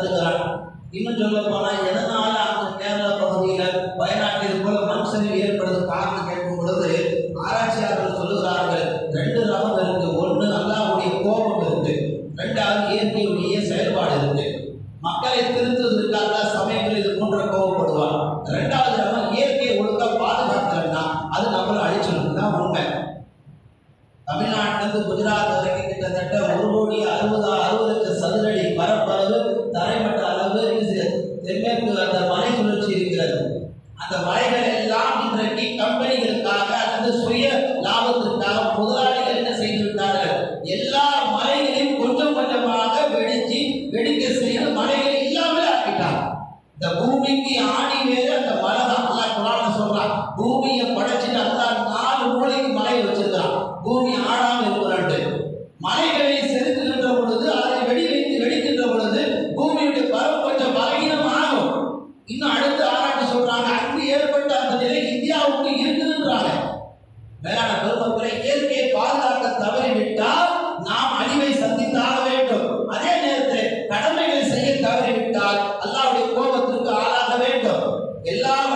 கருதுகிறான் இன்னும் சொல்ல போனா எதனால அந்த கேரள பகுதியில வயநாட்டில் போல மண் ஏற்படுது காரணம் கேட்கும் பொழுது ஆராய்ச்சியாளர்கள் சொல்லுகிறார்கள் ரெண்டு ரகம் இருக்கு. ஒன்று அல்லாவுடைய கோபம் இருக்கு. ரெண்டாவது இயற்கையுடைய செயல்பாடு இருக்கு. மக்களை திருத்துவதற்காக சமயங்கள் இது போன்ற கோபப்படுவார். ரெண்டாவது ரகம் இயற்கையை ஒழுங்கா பாதுகாக்கலன்னா அது நம்மளை அழிச்சிடும். தான் உண்மை. தமிழ்நாட்டிலிருந்து குஜராத் வரைக்கும் கிட்டத்தட்ட ஒரு கோடி அறுபதாயிரம் அந்த மலைகள் எல்லாம் இன்றைக்கு கம்பெனிகளுக்காக அல்லது சுய லாபத்திற்காக முதலாளிகள் என்ன செய்து விட்டார்கள் எல்லா மலைகளையும் கொஞ்சம் கொஞ்சமாக வெடிச்சு வெடிக்க செய்து மலைகளை இல்லாமல் ஆக்கிட்டார் இந்த பூமிக்கு ஆணி வேறு அந்த மலை தான். அல்லா குரான சொல்றான் பூமியை படைச்சிட்டு அல்லா நாலு மூலைக்கு மலை வச்சிருக்கான் பூமி ஆடாமல் இருக்கிறாண்டு மலைகளை செலுத்துகின்ற பொழுது அதை வெடி வைத்து வெடிக்கின்ற பொழுது பூமியுடைய பரப்பு கொஞ்சம் பலகீனம் ஆகும் இன்னும் அடுத்து ஆராய்ச்சி சொல்றாங்க மேலான பெருமக்களை இயற்கையை பாதுகாக்க தவறிவிட்டால் நாம் அழிவை சந்தித்தாக வேண்டும். அதே நேரத்தில் கடமைகளை செய்ய தவறிவிட்டால் அல்லாவுடைய கோபத்திற்கு ஆளாக வேண்டும். எல்லா